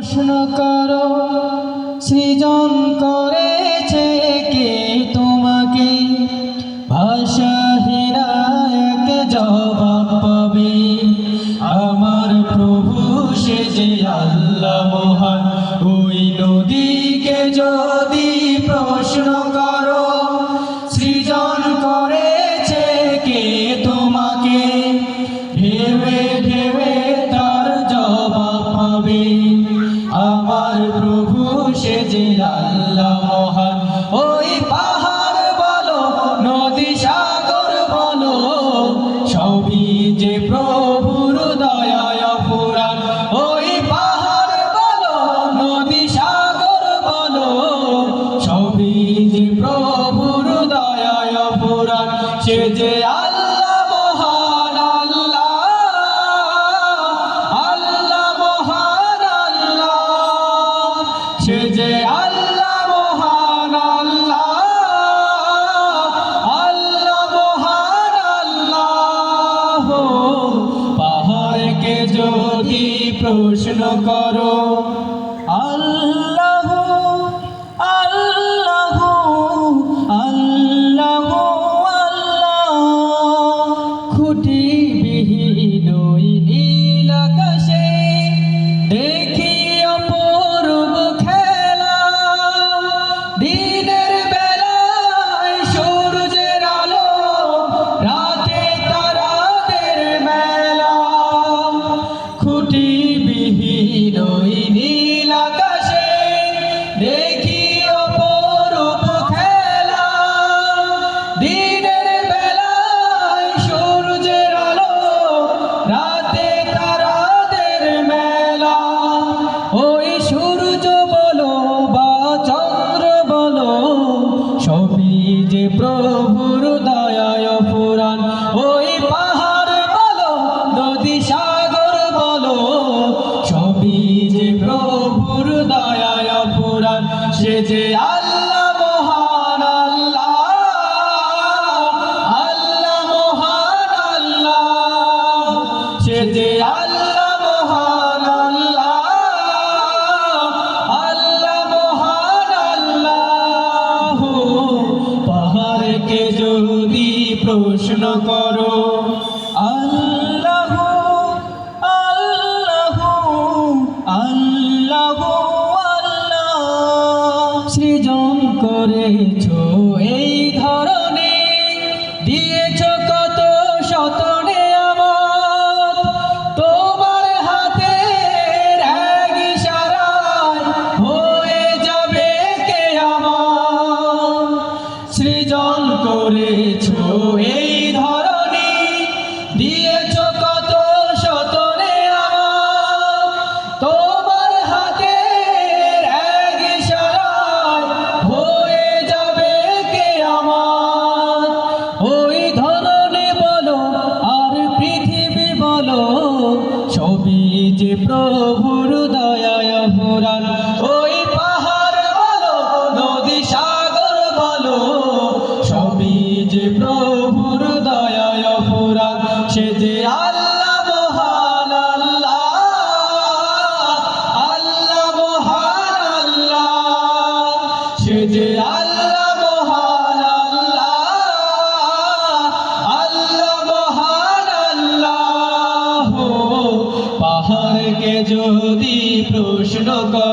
প্রশ্ন করো, সৃজন করেছে কে তোমাকে? ভাষাহীরা এক জবাব পাবে। আমার প্রভু সে যে আল্লাহ মহান, ওই নদীকে যদি আমার প্রভু সে যে আল্লাহ মহান। ওই পাহাড় বলো, নদী সাগর বলো, সবই যে প্রভুর দয়ায় পুরাণ ওই পাহাড় বলো, নদী সাগর বলো, সবই যে প্রভুর দয়ায় পুরাণ সে যে সে যে আল্লাহ মহান আল্লাহ আল্লাহ মহান আল্লাহ। পাহাড়কে যদি প্রশ্ন করো, আল্লাহ আল্লাহ আল্লাহ আল্লাহ। খুঁটি বিহীন যে আল্লাহ মহান আল্লাহ আল্লাহ মহান আল্লাহ সে যে আল্লাহ সৃজন করেছ? যে প্রভুর দয়ায় পুরাণ ওই পাহাড় বলো, নদী সাগর বলো, সবই যে প্রভুর দয়ায় পুরাণ সে যে আল্লাহ মহান আল্লাহ আল্লাহ মহান আল্লাহ, সে যে যদি প্রশ্ন করো